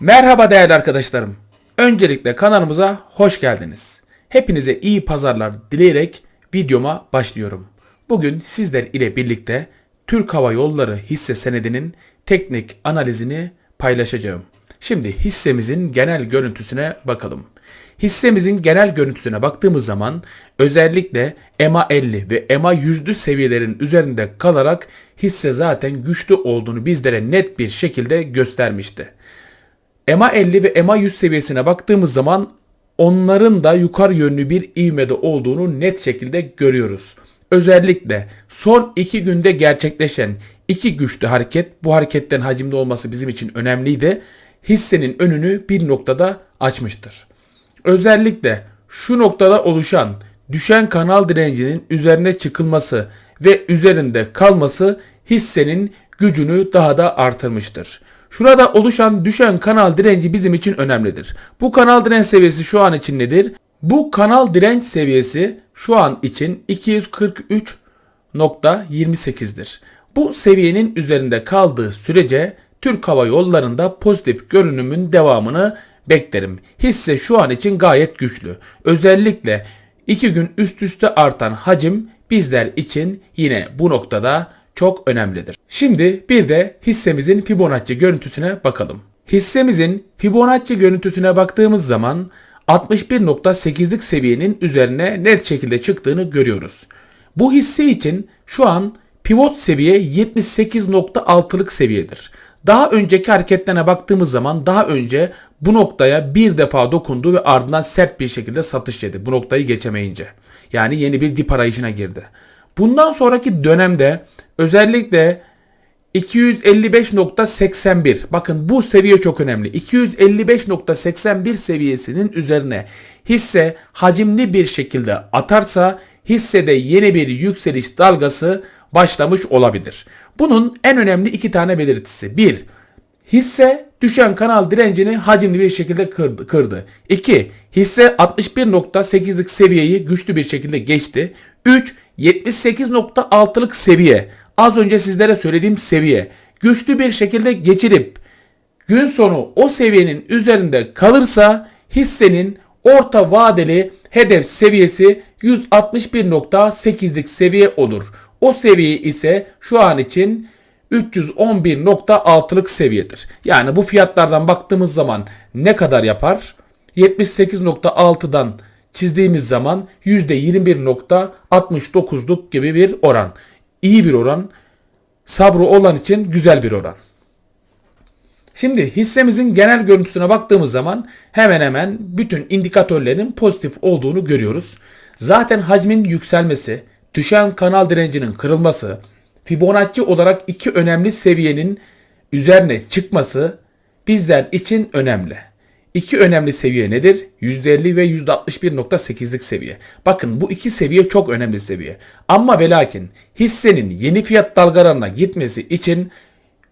Merhaba değerli arkadaşlarım. Öncelikle kanalımıza hoş geldiniz. Hepinize iyi pazarlar dileyerek videoma başlıyorum. Bugün sizler ile birlikte Türk Hava Yolları hisse senedinin teknik analizini paylaşacağım. Şimdi hissemizin genel görüntüsüne bakalım. Hissemizin genel görüntüsüne baktığımız zaman özellikle EMA 50 ve EMA 100'lü seviyelerin üzerinde kalarak hisse zaten güçlü olduğunu bizlere net bir şekilde göstermişti. EMA 50 ve EMA 100 seviyesine baktığımız zaman onların da yukarı yönlü bir ivmede olduğunu net şekilde görüyoruz. Özellikle son iki günde gerçekleşen iki güçlü hareket bu hareketten hacimli olması bizim için önemliydi. Hissenin önünü bir noktada açmıştır. Özellikle şu noktada oluşan düşen kanal direncinin üzerine çıkılması ve üzerinde kalması hissenin gücünü daha da artırmıştır. Şurada oluşan düşen kanal direnci bizim için önemlidir. Bu kanal direnç seviyesi şu an için nedir? Bu kanal direnç seviyesi şu an için 243.28'dir. Bu seviyenin üzerinde kaldığı sürece Türk Hava Yolları'nda pozitif görünümün devamını beklerim. Hisse şu an için gayet güçlü. Özellikle 2 gün üst üste artan hacim bizler için yine bu noktada çok önemlidir. Şimdi bir de hissemizin Fibonacci görüntüsüne bakalım. Hissemizin Fibonacci görüntüsüne baktığımız zaman 61.8'lik seviyenin üzerine net şekilde çıktığını görüyoruz. Bu hisse için şu an pivot seviye 78.6'lık seviyedir. Daha önceki hareketlerine baktığımız zaman daha önce bu noktaya bir defa dokundu ve ardından sert bir şekilde satış yedi. Bu noktayı geçemeyince. Yani yeni bir dip arayışına girdi. Bundan sonraki dönemde özellikle 255.81 bakın bu seviye çok önemli. 255.81 seviyesinin üzerine hisse hacimli bir şekilde atarsa hissede yeni bir yükseliş dalgası başlamış olabilir. Bunun en önemli iki tane belirtisi. 1. Hisse düşen kanal direncini hacimli bir şekilde kırdı. kırdı. 2. Hisse 61.8'lik seviyeyi güçlü bir şekilde geçti. 3. 78.6'lık seviye az önce sizlere söylediğim seviye güçlü bir şekilde geçirip gün sonu o seviyenin üzerinde kalırsa hissenin orta vadeli hedef seviyesi 161.8'lik seviye olur. O seviye ise şu an için 311.6'lık seviyedir. Yani bu fiyatlardan baktığımız zaman ne kadar yapar? 78.6'dan çizdiğimiz zaman %21.69'luk gibi bir oran. İyi bir oran. Sabrı olan için güzel bir oran. Şimdi hissemizin genel görüntüsüne baktığımız zaman hemen hemen bütün indikatörlerin pozitif olduğunu görüyoruz. Zaten hacmin yükselmesi, düşen kanal direncinin kırılması, Fibonacci olarak iki önemli seviyenin üzerine çıkması bizler için önemli. İki önemli seviye nedir? %50 ve %61.8'lik seviye. Bakın bu iki seviye çok önemli seviye. Ama ve lakin hissenin yeni fiyat dalgalarına gitmesi için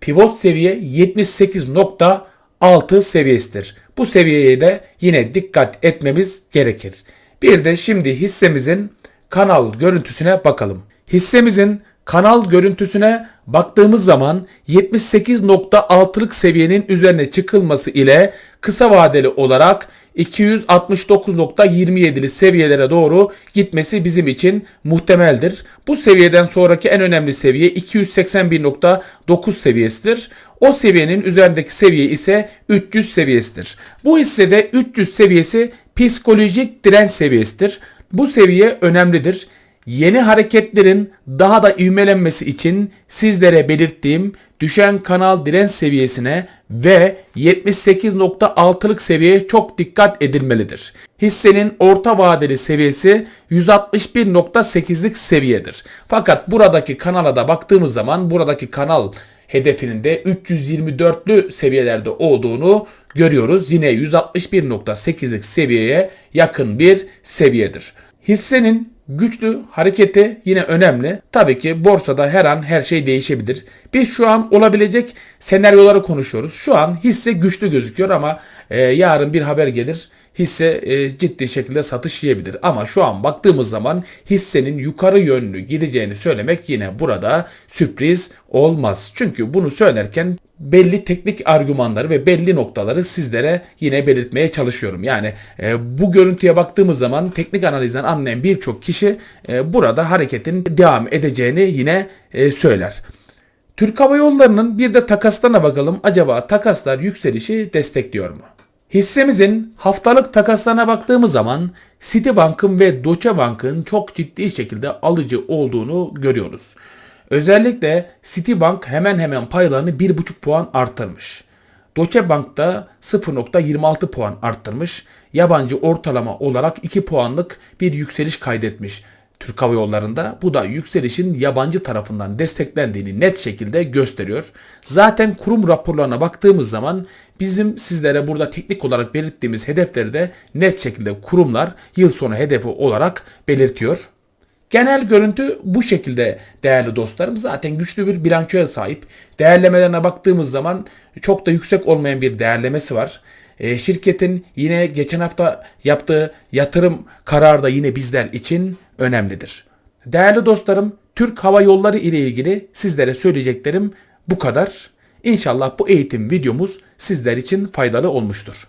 pivot seviye 78.6 seviyesidir. Bu seviyeye de yine dikkat etmemiz gerekir. Bir de şimdi hissemizin kanal görüntüsüne bakalım. Hissemizin kanal görüntüsüne baktığımız zaman 78.6'lık seviyenin üzerine çıkılması ile kısa vadeli olarak 269.27'li seviyelere doğru gitmesi bizim için muhtemeldir. Bu seviyeden sonraki en önemli seviye 281.9 seviyesidir. O seviyenin üzerindeki seviye ise 300 seviyesidir. Bu hissede 300 seviyesi psikolojik direnç seviyesidir. Bu seviye önemlidir. Yeni hareketlerin daha da ivmelenmesi için sizlere belirttiğim düşen kanal direnç seviyesine ve 78.6'lık seviyeye çok dikkat edilmelidir. Hissenin orta vadeli seviyesi 161.8'lik seviyedir. Fakat buradaki kanala da baktığımız zaman buradaki kanal hedefinin de 324'lü seviyelerde olduğunu görüyoruz. Yine 161.8'lik seviyeye yakın bir seviyedir. Hissenin güçlü hareketi yine önemli. Tabii ki borsada her an her şey değişebilir. Biz şu an olabilecek senaryoları konuşuyoruz. Şu an hisse güçlü gözüküyor ama e, yarın bir haber gelir. Hisse e, ciddi şekilde satış yiyebilir. Ama şu an baktığımız zaman hissenin yukarı yönlü gideceğini söylemek yine burada sürpriz olmaz. Çünkü bunu söylerken belli teknik argümanları ve belli noktaları sizlere yine belirtmeye çalışıyorum. Yani e, bu görüntüye baktığımız zaman teknik analizden anlayan birçok kişi e, burada hareketin devam edeceğini yine e, söyler. Türk Hava Yolları'nın bir de takaslarına bakalım. Acaba takaslar yükselişi destekliyor mu? Hissemizin haftalık takaslarına baktığımız zaman Citibank'ın ve Deutsche Bank'ın çok ciddi şekilde alıcı olduğunu görüyoruz. Özellikle Citibank hemen hemen paylarını 1,5 puan arttırmış. Deutsche Bank da 0.26 puan arttırmış. Yabancı ortalama olarak 2 puanlık bir yükseliş kaydetmiş. Türk Hava Yolları'nda bu da yükselişin yabancı tarafından desteklendiğini net şekilde gösteriyor. Zaten kurum raporlarına baktığımız zaman bizim sizlere burada teknik olarak belirttiğimiz hedefleri de net şekilde kurumlar yıl sonu hedefi olarak belirtiyor. Genel görüntü bu şekilde değerli dostlarım. Zaten güçlü bir bilançoya sahip. Değerlemelerine baktığımız zaman çok da yüksek olmayan bir değerlemesi var. E, şirketin yine geçen hafta yaptığı yatırım kararı da yine bizler için önemlidir. Değerli dostlarım, Türk Hava Yolları ile ilgili sizlere söyleyeceklerim bu kadar. İnşallah bu eğitim videomuz sizler için faydalı olmuştur.